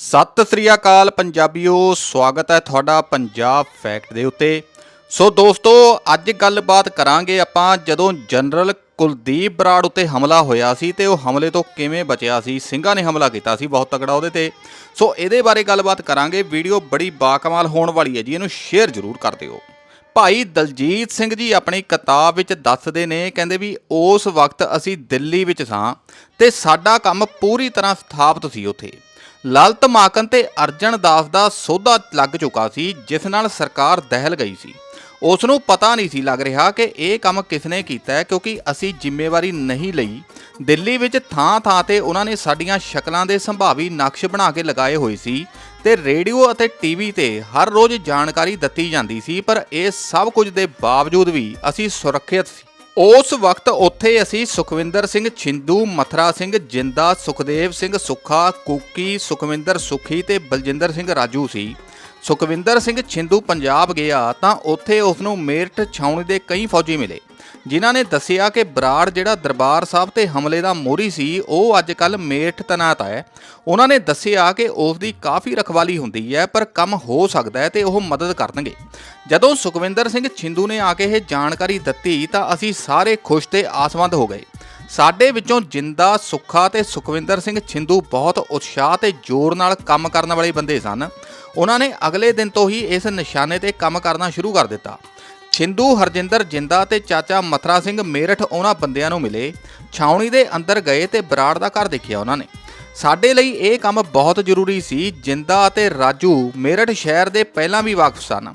ਸਤਿ ਸ੍ਰੀ ਅਕਾਲ ਪੰਜਾਬੀਓ, ਸਵਾਗਤ ਹੈ ਤੁਹਾਡਾ ਪੰਜਾਬ ਫੈਕਟ ਦੇ ਉੱਤੇ। ਸੋ ਦੋਸਤੋ, ਅੱਜ ਗੱਲਬਾਤ ਕਰਾਂਗੇ ਆਪਾਂ ਜਦੋਂ ਜਨਰਲ ਕੁਲਦੀਪ ਬਰਾੜ ਉੱਤੇ ਹਮਲਾ ਹੋਇਆ ਸੀ ਤੇ ਉਹ ਹਮਲੇ ਤੋਂ ਕਿਵੇਂ ਬਚਿਆ ਸੀ। ਸਿੰਘਾਂ ਨੇ ਹਮਲਾ ਕੀਤਾ ਸੀ ਬਹੁਤ ਤਕੜਾ ਉਹਦੇ ਤੇ। ਸੋ ਇਹਦੇ ਬਾਰੇ ਗੱਲਬਾਤ ਕਰਾਂਗੇ। ਵੀਡੀਓ ਬੜੀ ਬਾਕਮਾਲ ਹੋਣ ਵਾਲੀ ਹੈ ਜੀ, ਇਹਨੂੰ ਸ਼ੇਅਰ ਜ਼ਰੂਰ ਕਰ ਦਿਓ। ਭਾਈ ਦਲਜੀਤ ਸਿੰਘ ਜੀ ਆਪਣੀ ਕਿਤਾਬ ਵਿੱਚ ਦੱਸਦੇ ਨੇ, ਕਹਿੰਦੇ ਵੀ ਉਸ ਵਕਤ ਅਸੀਂ ਦਿੱਲੀ ਵਿੱਚ ਸਾਂ ਤੇ ਸਾਡਾ ਕੰਮ ਪੂਰੀ ਤਰ੍ਹਾਂ ਸਥਾਪਿਤ ਸੀ ਉੱਥੇ। ਲਲਤ ਮਾਕਨ ਤੇ ਅਰਜਨ ਦਾਸ ਦਾ ਸੌਦਾ ਲੱਗ ਚੁੱਕਾ ਸੀ, ਜਿਸ ਨਾਲ ਸਰਕਾਰ ਦਹਿਲ ਗਈ ਸੀ। ਉਸ ਨੂੰ ਪਤਾ ਨਹੀਂ ਸੀ ਲੱਗ ਰਿਹਾ ਕਿ ਇਹ ਕੰਮ ਕਿਸਨੇ ਕੀਤਾ ਹੈ, ਕਿਉਂਕਿ ਅਸੀਂ ਜ਼ਿੰਮੇਵਾਰੀ ਨਹੀਂ ਲਈ। ਦਿੱਲੀ ਵਿੱਚ ਥਾਂ-ਥਾਂ ਤੇ ਉਹਨਾਂ ਨੇ ਸਾਡੀਆਂ ਸ਼ਕਲਾਂ ਦੇ ਸੰਭਾਵੀ ਨਕਸ਼ ਬਣਾ ਕੇ ਲਗਾਏ ਹੋਏ ਸੀ ਤੇ ਰੇਡੀਓ ਅਤੇ ਟੀਵੀ ਤੇ ਹਰ ਰੋਜ਼ ਜਾਣਕਾਰੀ ਦਿੱਤੀ ਜਾਂਦੀ ਸੀ, ਪਰ ਇਹ ਸਭ ਕੁਝ ਦੇ ਬਾਵਜੂਦ ਵੀ ਅਸੀਂ ਸੁਰੱਖਿਅਤ ਸੀ। ਉਸ ਵਕਤ ਉੱਥੇ ਅਸੀਂ ਸੁਖਵਿੰਦਰ ਸਿੰਘ ਛਿੰਦੂ, ਮਥਰਾ ਸਿੰਘ ਜਿੰਦਾ, ਸੁਖਦੇਵ ਸਿੰਘ ਸੁੱਖਾ, ਕੁੱਕੀ, ਸੁਖਵਿੰਦਰ ਸੁਖੀ ਤੇ ਬਲਜਿੰਦਰ ਸਿੰਘ ਰਾਜੂ ਸੀ। ਸੁਖਵਿੰਦਰ ਸਿੰਘ ਛਿੰਦੂ ਪੰਜਾਬ ਗਿਆ ਤਾਂ ਉੱਥੇ ਉਸ ਨੂੰ ਮੇਰਠ ਛਾਉਣੀ ਦੇ ਕਈ ਫੌਜੀ ਮਿਲੇ। ਜਿਨ੍ਹਾਂ ਨੇ ਦੱਸਿਆ ਕਿ ਬਰਾੜ ਜਿਹੜਾ ਦਰਬਾਰ ਸਾਹਿਬ ਤੇ ਹਮਲੇ ਦਾ ਮੋਹਰੀ ਸੀ, ਉਹ ਅੱਜ ਕੱਲ ਮੇਰਠ ਤਨਾਤ ਹੈ। ਉਹਨਾਂ ਨੇ ਦੱਸਿਆ ਕਿ ਉਸ ਦੀ ਕਾਫੀ ਰਖਵਾਲੀ ਹੁੰਦੀ ਹੈ, ਪਰ ਕੰਮ ਹੋ ਸਕਦਾ ਹੈ ਤੇ ਉਹ ਮਦਦ ਕਰਨਗੇ। ਜਦੋਂ ਸੁਖਵਿੰਦਰ ਸਿੰਘ ਛਿੰਦੂ ਨੇ ਆ ਕੇ ਇਹ ਜਾਣਕਾਰੀ ਦਿੱਤੀ, ਤਾਂ ਅਸੀਂ ਸਾਰੇ ਖੁਸ਼ ਤੇ ਆਸਵੰਦ ਹੋ ਗਏ। ਸਾਡੇ ਵਿੱਚੋਂ ਜਿੰਦਾ ਸੁੱਖਾ ਤੇ ਸੁਖਵਿੰਦਰ ਸਿੰਘ ਛਿੰਦੂ ਬਹੁਤ ਉਤਸ਼ਾਹ ਤੇ ਜ਼ੋਰ ਨਾਲ ਕੰਮ ਕਰਨ ਵਾਲੇ ਬੰਦੇ ਸਨ। ਉਹਨਾਂ ਨੇ ਅਗਲੇ ਦਿਨ ਤੋਂ ਹੀ ਇਸ ਨਿਸ਼ਾਨੇ ਤੇ ਕੰਮ ਕਰਨਾ ਸ਼ੁਰੂ ਕਰ ਦਿੱਤਾ। ਛਿੰਦੂ, ਹਰਜਿੰਦਰ ਜਿੰਦਾ ਤੇ ਚਾਚਾ ਮਥਰਾ ਸਿੰਘ ਮੇਰਠ ਉਹਨਾਂ ਬੰਦਿਆਂ ਨੂੰ ਮਿਲੇ। ਛਾਉਣੀ ਦੇ ਅੰਦਰ ਗਏ ਤੇ ਬਰਾੜ ਦਾ ਘਰ ਦੇਖਿਆ ਉਹਨਾਂ ਨੇ। ਸਾਡੇ ਲਈ ਇਹ ਕੰਮ ਬਹੁਤ ਜ਼ਰੂਰੀ ਸੀ, ਜਿੰਦਾ ਅਤੇ ਰਾਜੂ ਮੇਰਠ ਸ਼ਹਿਰ ਦੇ ਪਹਿਲਾਂ ਵੀ ਵਾਕਫ ਸਨ।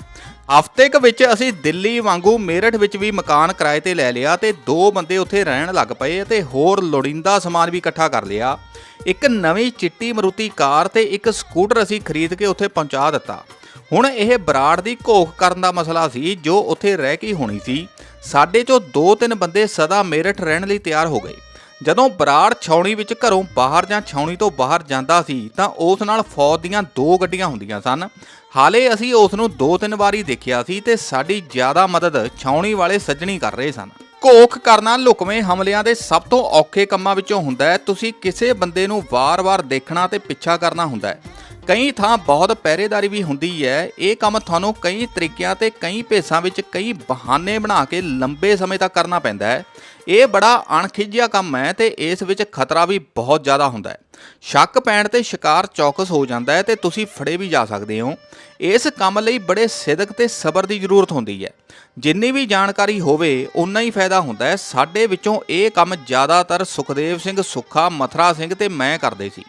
ਹਫ਼ਤੇ ਕੁ ਵਿੱਚ ਅਸੀਂ ਦਿੱਲੀ ਵਾਂਗੂ ਮੇਰਠ ਵਿੱਚ ਵੀ ਮਕਾਨ ਕਿਰਾਏ ਤੇ ਲੈ ਲਿਆ ਤੇ ਦੋ ਬੰਦੇ ਉੱਥੇ ਰਹਿਣ ਲੱਗ ਪਏ ਤੇ ਹੋਰ ਲੋੜੀਂਦਾ ਸਮਾਨ ਵੀ ਇਕੱਠਾ ਕਰ ਲਿਆ। ਇੱਕ ਨਵੀਂ ਚਿੱਟੀ ਮਰੂਤੀ ਕਾਰ ਤੇ ਇੱਕ ਸਕੂਟਰ ਅਸੀਂ ਖਰੀਦ ਕੇ ਉੱਥੇ ਪਹੁੰਚਾ ਦਿੱਤਾ। ਹੁਣ ਇਹ ਬਰਾੜ ਦੀ ਘੋਖ ਕਰਨ ਦਾ ਮਸਲਾ ਸੀ, ਜੋ ਉੱਥੇ ਰਹਿ ਕੇ ਹੋਣੀ ਸੀ। ਸਾਡੇ ਚੋਂ ਦੋ ਤਿੰਨ ਬੰਦੇ ਸਦਾ ਮੇਰਠ ਰਹਿਣ ਲਈ ਤਿਆਰ ਹੋ ਗਏ। ਜਦੋਂ ਬਰਾੜ ਛਾਉਣੀ ਵਿੱਚ ਘਰੋਂ ਬਾਹਰ ਜਾਂ ਛਾਉਣੀ ਤੋਂ ਬਾਹਰ ਜਾਂਦਾ ਸੀ, ਤਾਂ ਉਸ ਨਾਲ ਫੌਜ ਦੀਆਂ ਦੋ ਗੱਡੀਆਂ ਹੁੰਦੀਆਂ ਸਨ। ਹਾਲੇ ਅਸੀਂ ਉਸ ਨੂੰ ਦੋ ਤਿੰਨ ਵਾਰੀ ਦੇਖਿਆ ਸੀ ਤੇ ਸਾਡੀ ਜ਼ਿਆਦਾ ਮਦਦ ਛਾਉਣੀ ਵਾਲੇ ਸੱਜਣੀ ਕਰ ਰਹੇ ਸਨ। ਘੋਖ ਕਰਨਾ ਲੁਕਵੇਂ ਹਮਲਿਆਂ ਦੇ ਸਭ ਤੋਂ ਔਖੇ ਕੰਮਾਂ ਵਿੱਚੋਂ ਹੁੰਦਾ ਹੈ। ਤੁਸੀਂ ਕਿਸੇ ਬੰਦੇ ਨੂੰ ਵਾਰ-ਵਾਰ ਦੇਖਣਾ ਤੇ ਪਿੱਛਾ ਕਰਨਾ ਹੁੰਦਾ ਹੈ। ਕਈ ਥਾਂ ਬਹੁਤ ਪਹਿਰੇਦਾਰੀ ਵੀ ਹੁੰਦੀ ਹੈ। ਇਹ ਕੰਮ ਤੁਹਾਨੂੰ ਕਈ ਤਰੀਕਿਆਂ ਤੇ ਕਈ ਭੇਸਾਂ ਵਿੱਚ ਕਈ ਬਹਾਨੇ ਬਣਾ ਕੇ ਲੰਬੇ ਸਮੇਂ ਤੱਕ ਕਰਨਾ ਪੈਂਦਾ ਹੈ। ਇਹ ਬੜਾ ਅਣਖਿਝਿਆ ਕੰਮ ਹੈ ਤੇ ਇਸ ਵਿੱਚ ਖਤਰਾ ਵੀ ਬਹੁਤ ਜ਼ਿਆਦਾ ਹੁੰਦਾ ਹੈ। ਸ਼ੱਕ ਪੈਣ ਤੇ ਸ਼ਿਕਾਰ ਚੌਕਸ ਹੋ ਜਾਂਦਾ ਹੈ ਤੇ ਤੁਸੀਂ ਫੜੇ ਵੀ ਜਾ ਸਕਦੇ ਹੋ। ਇਸ ਕੰਮ ਲਈ ਬੜੇ ਸਿਦਕ ਤੇ ਸਬਰ ਦੀ ਜ਼ਰੂਰਤ ਹੁੰਦੀ ਹੈ। ਜਿੰਨੀ ਵੀ ਜਾਣਕਾਰੀ ਹੋਵੇ ਉਨਾ ਹੀ ਫਾਇਦਾ ਹੁੰਦਾ ਹੈ। ਸਾਡੇ ਵਿੱਚੋਂ ਇਹ ਕੰਮ ਜ਼ਿਆਦਾਤਰ ਸੁਖਦੇਵ ਸਿੰਘ, ਸੁੱਖਾ, ਮਥਰਾ ਸਿੰਘ ਤੇ ਮੈਂ ਕਰਦੇ ਸੀ।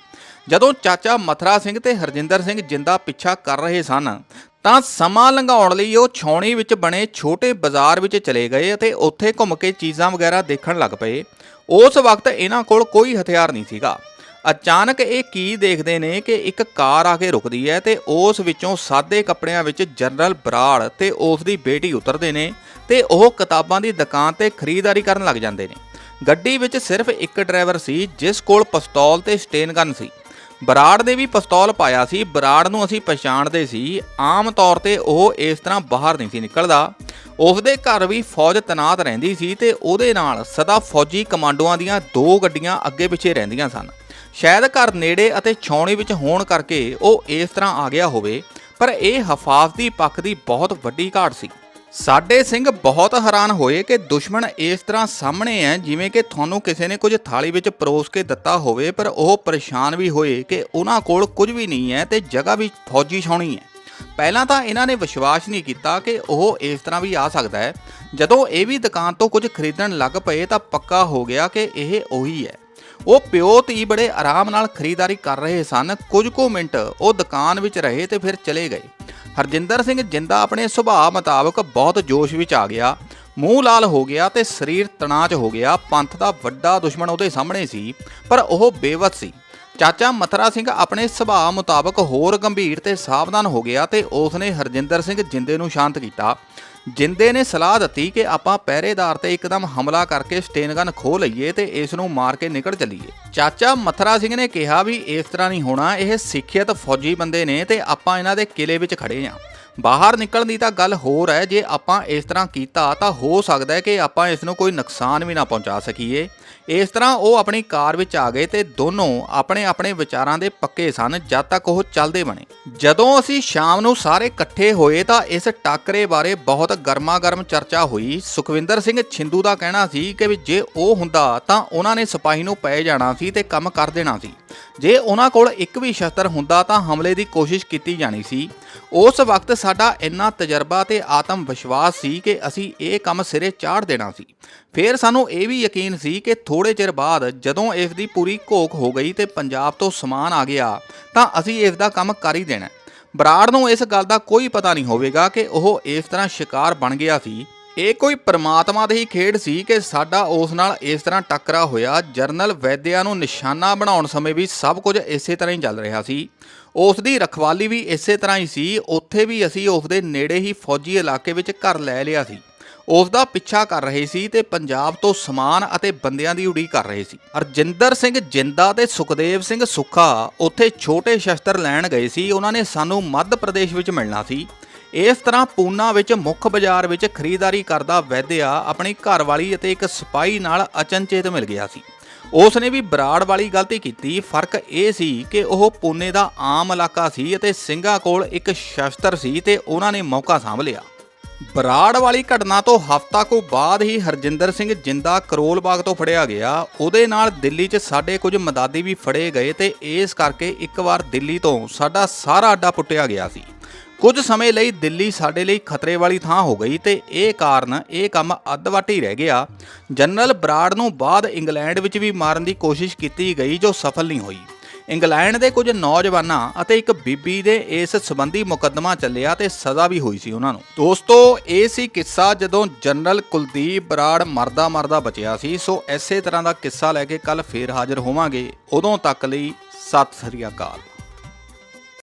ਜਦੋਂ ਚਾਚਾ ਮਥਰਾ ਸਿੰਘ ਤੇ ਹਰਜਿੰਦਰ ਸਿੰਘ ਜਿੰਦਾ ਪਿੱਛਾ ਕਰ ਰਹੇ ਸਨ, ਤਾਂ ਸਮਾਂ ਲੰਘਾਉਣ ਲਈ ਉਹ ਛਾਉਣੀ ਵਿੱਚ ਬਣੇ ਛੋਟੇ ਬਾਜ਼ਾਰ ਵਿੱਚ ਚਲੇ ਗਏ ਅਤੇ ਉੱਥੇ ਘੁੰਮ ਕੇ ਚੀਜ਼ਾਂ ਵਗੈਰਾ ਦੇਖਣ ਲੱਗ ਪਏ। ਉਸ ਵਕਤ ਇਹਨਾਂ ਕੋਲ ਕੋਈ ਹਥਿਆਰ ਨਹੀਂ ਸੀਗਾ। ਅਚਾਨਕ ਇਹ ਕੀ ਦੇਖਦੇ ਨੇ ਕਿ ਇੱਕ ਕਾਰ ਆ ਕੇ ਰੁਕਦੀ ਹੈ ਤੇ ਉਸ ਵਿੱਚੋਂ ਸਾਦੇ ਕੱਪੜਿਆਂ ਵਿੱਚ ਜਨਰਲ ਬਰਾੜ ਤੇ ਉਸ ਦੀ ਬੇਟੀ ਉਤਰਦੇ ਨੇ ਤੇ ਉਹ ਕਿਤਾਬਾਂ ਦੀ ਦੁਕਾਨ ਤੇ ਖਰੀਦਦਾਰੀ ਕਰਨ ਲੱਗ ਜਾਂਦੇ ਨੇ। ਗੱਡੀ ਵਿੱਚ ਸਿਰਫ ਇੱਕ ਡਰਾਈਵਰ ਸੀ, ਜਿਸ ਕੋਲ ਪਿਸਤੌਲ ਤੇ ਸਟੇਨ ਗਨ ਸੀ। ਬਰਾੜ ਨੇ ਵੀ ਪਿਸਤੌਲ ਪਾਇਆ ਸੀ, ਬਰਾੜ ਨੂੰ ਅਸੀਂ ਪਛਾਣਦੇ ਸੀ। ਆਮ ਤੌਰ ਤੇ ਉਹ ਇਸ ਤਰ੍ਹਾਂ ਬਾਹਰ ਨਹੀਂ ਸੀ ਨਿਕਲਦਾ। ਉਸ ਦੇ ਘਰ ਵੀ ਫੌਜ ਤਨਾਤ ਰਹਿੰਦੀ ਸੀ ਤੇ ਉਹਦੇ ਨਾਲ ਸਦਾ ਫੌਜੀ ਕਮਾਂਡੋਆਂ ਦੀਆਂ ਦੋ ਗੱਡੀਆਂ ਅੱਗੇ ਪਿੱਛੇ ਰਹਿੰਦੀਆਂ ਸਨ। ਸ਼ਾਇਦ ਘਰ ਨੇੜੇ ਅਤੇ ਛਾਉਣੀ ਵਿੱਚ ਹੋਣ ਕਰਕੇ ਉਹ ਇਸ ਤਰ੍ਹਾਂ ਆ ਗਿਆ ਹੋਵੇ, ਪਰ ਇਹ ਹਫਾਜ਼ਤੀ ਪੱਖ ਦੀ ਬਹੁਤ ਵੱਡੀ ਘਾਟ ਸੀ। ਸਾਡੇ ਸਿੰਘ ਬਹੁਤ ਹੈਰਾਨ ਹੋਏ ਕਿ ਦੁਸ਼ਮਣ ਇਸ ਤਰ੍ਹਾਂ ਸਾਹਮਣੇ ਹੈ ਜਿਵੇਂ ਕਿ ਤੁਹਾਨੂੰ ਕਿਸੇ ਨੇ ਕੁਝ ਥਾਲੀ ਵਿੱਚ ਪਰੋਸ ਕੇ ਦਿੱਤਾ ਹੋਵੇ, ਪਰ ਉਹ ਪਰੇਸ਼ਾਨ ਵੀ ਹੋਏ ਕਿ ਉਹਨਾਂ ਕੋਲ ਕੁਝ ਵੀ ਨਹੀਂ ਹੈ ਤੇ ਜਗ੍ਹਾ ਵੀ ਫੌਜੀ ਛਾਉਣੀ ਹੈ ਪਹਿਲਾਂ ਤਾਂ ਇਹਨਾਂ ਨੇ ਵਿਸ਼ਵਾਸ ਨਹੀਂ ਕੀਤਾ ਕਿ ਉਹ ਇਸ ਤਰ੍ਹਾਂ ਵੀ ਆ ਸਕਦਾ ਹੈ ਜਦੋਂ ਇਹ ਵੀ ਦੁਕਾਨ ਤੋਂ ਕੁਝ ਖਰੀਦਣ ਲੱਗ ਪਏ ਤਾਂ ਪੱਕਾ ਹੋ ਗਿਆ ਕਿ ਇਹ ਉਹੀ ਹੈ ਉਹ ਪਿਓ ਧੀ ਬੜੇ ਆਰਾਮ ਨਾਲ ਖਰੀਦਦਾਰੀ ਕਰ ਰਹੇ ਸਨ। ਕੁਝ ਕੁ ਮਿੰਟ ਉਹ ਦੁਕਾਨ ਵਿੱਚ ਰਹੇ ਤੇ ਫਿਰ ਚਲੇ ਗਏ। ਹਰਜਿੰਦਰ ਸਿੰਘ ਜਿੰਦਾ ਆਪਣੇ ਸੁਭਾਅ ਮੁਤਾਬਕ ਬਹੁਤ ਜੋਸ਼ ਵਿੱਚ ਆ ਗਿਆ। ਮੂੰਹ ਲਾਲ ਹੋ ਗਿਆ ਤੇ ਸਰੀਰ ਤਣਾਅ 'ਚ ਹੋ ਗਿਆ। ਪੰਥ ਦਾ ਵੱਡਾ ਦੁਸ਼ਮਣ ਉਹਦੇ ਸਾਹਮਣੇ ਸੀ, ਪਰ ਉਹ ਬੇਵਸ ਸੀ। ਚਾਚਾ ਮਥਰਾ ਸਿੰਘ ਆਪਣੇ ਸੁਭਾਅ ਮੁਤਾਬਕ ਹੋਰ ਗੰਭੀਰ ਤੇ ਸਾਵਧਾਨ ਹੋ ਗਿਆ ਤੇ ਉਸਨੇ ਹਰਜਿੰਦਰ ਸਿੰਘ ਜਿੰਦੇ ਨੂੰ ਸ਼ਾਂਤ ਕੀਤਾ। ਜਿੰਦੇ ਨੇ ਸਲਾਹ ਦਿੱਤੀ ਕਿ ਆਪਾਂ ਪਹਿਰੇਦਾਰ ਤੇ ਇੱਕਦਮ ਹਮਲਾ ਕਰਕੇ ਸਟੇਨਗਨ ਖੋ ਲਈਏ ਤੇ ਇਸ ਨੂੰ ਮਾਰ ਕੇ ਨਿਕਲ ਚੱਲੀਏ। ਚਾਚਾ ਮਥਰਾ ਸਿੰਘ ਨੇ ਕਿਹਾ ਵੀ ਇਸ ਤਰ੍ਹਾਂ ਨਹੀਂ ਹੋਣਾ, ਇਹ ਸਿੱਖਿਅਤ ਫੌਜੀ ਬੰਦੇ ਨੇ ਤੇ ਆਪਾਂ ਇਹਨਾਂ ਦੇ ਕਿਲੇ ਵਿੱਚ ਖੜੇ ਆਂ। ਬਾਹਰ ਨਿਕਲਣ ਦੀ ਤਾਂ ਗੱਲ ਹੋਰ ਹੈ, ਜੇ ਆਪਾਂ ਇਸ ਤਰ੍ਹਾਂ ਕੀਤਾ ਤਾਂ ਹੋ ਸਕਦਾ ਹੈ ਕਿ ਆਪਾਂ ਇਸ ਨੂੰ ਕੋਈ ਨੁਕਸਾਨ ਵੀ ਨਾ ਪਹੁੰਚਾ ਸਕੀਏ। ਇਸ ਤਰ੍ਹਾਂ ਉਹ ਆਪਣੀ ਕਾਰ ਵਿੱਚ ਆ ਗਏ ਤੇ ਦੋਨੋਂ ਆਪਣੇ ਆਪਣੇ ਵਿਚਾਰਾਂ ਦੇ ਪੱਕੇ ਸਨ ਜਦ ਤੱਕ ਉਹ ਚੱਲਦੇ ਬਣੇ। ਜਦੋਂ ਅਸੀਂ ਸ਼ਾਮ ਨੂੰ ਸਾਰੇ ਇਕੱਠੇ ਹੋਏ ਤਾਂ ਇਸ ਟਾਕਰੇ ਬਾਰੇ ਬਹੁਤ ਗਰਮਾ-ਗਰਮ ਚਰਚਾ ਹੋਈ। ਸੁਖਵਿੰਦਰ ਸਿੰਘ ਛਿੰਦੂ ਦਾ ਕਹਿਣਾ ਸੀ ਕਿ ਜੇ ਉਹ ਹੁੰਦਾ ਤਾਂ ਉਹਨਾਂ ਨੇ ਸਿਪਾਹੀ ਨੂੰ ਪੈ ਜਾਣਾ ਸੀ ਤੇ ਕੰਮ ਕਰ ਦੇਣਾ ਸੀ। ਜੇ ਉਹਨਾਂ ਕੋਲ ਇੱਕ ਵੀ ਸ਼ਸਤਰ ਹੁੰਦਾ ਤਾਂ ਹਮਲੇ ਦੀ ਕੋਸ਼ਿਸ਼ ਕੀਤੀ ਜਾਣੀ ਸੀ। ਉਸ ਵਕਤ ਸਾਡਾ ਇੰਨਾ ਤਜਰਬਾ ਤੇ ਆਤਮ ਵਿਸ਼ਵਾਸ ਸੀ ਕਿ ਅਸੀਂ ਇਹ ਕੰਮ ਸਿਰੇ ਚਾੜ ਦੇਣਾ ਸੀ। ਫਿਰ ਸਾਨੂੰ ਇਹ ਵੀ ਯਕੀਨ ਸੀ ਕਿ ਥੋੜੇ ਚਿਰ ਬਾਅਦ ਜਦੋਂ ਇਸ ਦੀ ਪੂਰੀ ਘੋਖ ਹੋ ਗਈ ਤੇ ਪੰਜਾਬ ਤੋਂ ਸਮਾਨ ਆ ਗਿਆ, ਤਾਂ ਅਸੀਂ ਇਸ ਦਾ ਕੰਮ ਕਰ ਹੀ ਦੇਣਾ। ਬਰਾੜ ਨੂੰ ਇਸ ਗੱਲ ਦਾ ਕੋਈ ਪਤਾ ਨਹੀਂ ਹੋਵੇਗਾ ਕਿ ਉਹ ਇਸ ਤਰ੍ਹਾਂ ਸ਼ਿਕਾਰ ਬਣ ਗਿਆ ਸੀ। ਇਹ ਕੋਈ ਪ੍ਰਮਾਤਮਾ ਦੀ ਹੀ ਖੇਡ ਸੀ ਕਿ ਸਾਡਾ ਉਸ ਨਾਲ ਇਸ ਤਰ੍ਹਾਂ ਟੱਕਰਾ ਹੋਇਆ, ਜਰਨਲ ਵੈਦਿਆ ਨੂੰ ਨਿਸ਼ਾਨਾ ਬਣਾਉਣ ਸਮੇਂ ਵੀ ਸਭ ਕੁਝ ਇਸੇ ਤਰ੍ਹਾਂ ਹੀ ਚੱਲ ਰਿਹਾ ਸੀ। ਉਸ ਦੀ ਰਖਵਾਲੀ ਵੀ ਇਸੇ ਤਰ੍ਹਾਂ ਹੀ ਸੀ, ਉੱਥੇ ਵੀ ਅਸੀਂ ਉਸ ਦੇ ਨੇੜੇ ਹੀ ਫੌਜੀ ਇਲਾਕੇ ਵਿੱਚ ਘਰ ਲੈ ਲਿਆ ਸੀ। ਉਸ ਦਾ ਪਿੱਛਾ ਕਰ ਰਹੇ ਸੀ ਤੇ ਪੰਜਾਬ ਤੋਂ ਸਮਾਨ ਅਤੇ ਬੰਦਿਆਂ ਦੀ ਉਡੀਕ ਕਰ ਰਹੇ ਸੀ। ਅਰਜਿੰਦਰ ਸਿੰਘ ਜਿੰਦਾ ਤੇ ਸੁਖਦੇਵ ਸਿੰਘ ਸੁੱਖਾ ਉੱਥੇ ਛੋਟੇ ਸ਼ਸਤਰ ਲੈਣ ਗਏ ਸੀ, ਉਹਨਾਂ ਨੇ ਸਾਨੂੰ ਮੱਧ ਪ੍ਰਦੇਸ਼ ਵਿੱਚ ਮਿਲਣਾ ਸੀ। ਇਸ ਤਰ੍ਹਾਂ ਪੂਨਾ ਵਿੱਚ ਮੁੱਖ ਬਾਜ਼ਾਰ ਵਿੱਚ ਖਰੀਦਦਾਰੀ ਕਰਦਾ ਵੈਦਿਆ ਆਪਣੀ ਘਰਵਾਲੀ ਅਤੇ ਇੱਕ ਸਿਪਾਹੀ ਨਾਲ ਅਚਨਚੇਤ ਮਿਲ ਗਿਆ ਸੀ। ਉਸ ਨੇ ਵੀ ਬਰਾੜ ਵਾਲੀ ਗਲਤੀ ਕੀਤੀ। ਫ਼ਰਕ ਇਹ ਸੀ ਕਿ ਉਹ ਪੂਨੇ ਦਾ ਆਮ ਇਲਾਕਾ ਸੀ ਅਤੇ ਸਿੰਘਾਂ ਕੋਲ ਇੱਕ ਸ਼ਸਤਰ ਸੀ ਤੇ ਉਹਨਾਂ ਨੇ ਮੌਕਾ ਸਾਂਭ ਲਿਆ। ਬਰਾੜ ਵਾਲੀ ਘਟਨਾ ਤੋਂ ਹਫ਼ਤਾ ਕੁ ਬਾਅਦ ਹੀ ਹਰਜਿੰਦਰ ਸਿੰਘ ਜਿੰਦਾ ਕਰੋਲ ਬਾਗ ਤੋਂ ਫੜਿਆ ਗਿਆ। ਉਹਦੇ ਨਾਲ ਦਿੱਲੀ 'ਚ ਸਾਡੇ ਕੁਝ ਮਦਾਦੀ ਵੀ ਫੜੇ ਗਏ ਤੇ ਇਸ ਕਰਕੇ ਇੱਕ ਵਾਰ ਦਿੱਲੀ ਤੋਂ ਸਾਡਾ ਸਾਰਾ ਅੱਡਾ ਪੁੱਟਿਆ ਗਿਆ ਸੀ। ਕੁਝ ਸਮੇਂ ਲਈ ਦਿੱਲੀ ਸਾਡੇ ਲਈ ਖਤਰੇ ਵਾਲੀ ਥਾਂ ਹੋ ਗਈ ਤੇ ਇਹ ਕਾਰਨ ਇਹ ਕੰਮ ਅੱਧਵੱਟ ਹੀ ਰਹਿ ਗਿਆ। ਜਨਰਲ ਬਰਾੜ ਨੂੰ ਬਾਅਦ ਇੰਗਲੈਂਡ ਵਿੱਚ ਵੀ ਮਾਰਨ ਦੀ ਕੋਸ਼ਿਸ਼ ਕੀਤੀ ਗਈ ਜੋ ਸਫਲ ਨਹੀਂ ਹੋਈ। ਇੰਗਲੈਂਡ ਦੇ ਕੁਝ ਨੌਜਵਾਨਾਂ ਅਤੇ ਇੱਕ ਬੀਬੀ ਦੇ ਇਸ ਸੰਬੰਧੀ ਮੁਕੱਦਮਾ ਚੱਲਿਆ ਤੇ ਸਜ਼ਾ ਵੀ ਹੋਈ ਸੀ ਉਹਨਾਂ ਨੂੰ। ਦੋਸਤੋ, ਇਹ ਸੀ ਕਿੱਸਾ ਜਦੋਂ ਜਨਰਲ ਕੁਲਦੀਪ ਬਰਾੜ ਮਰਦਾ ਮਰਦਾ ਬਚਿਆ ਸੀ, ਸੋ ਐਸੇ ਤਰ੍ਹਾਂ ਦਾ ਕਿੱਸਾ ਲੈ ਕੇ ਕੱਲ ਫੇਰ ਹਾਜ਼ਰ ਹੋਵਾਂਗੇ। ਉਦੋਂ ਤੱਕ ਲਈ ਸਤਿ ਸ੍ਰੀ ਅਕਾਲ।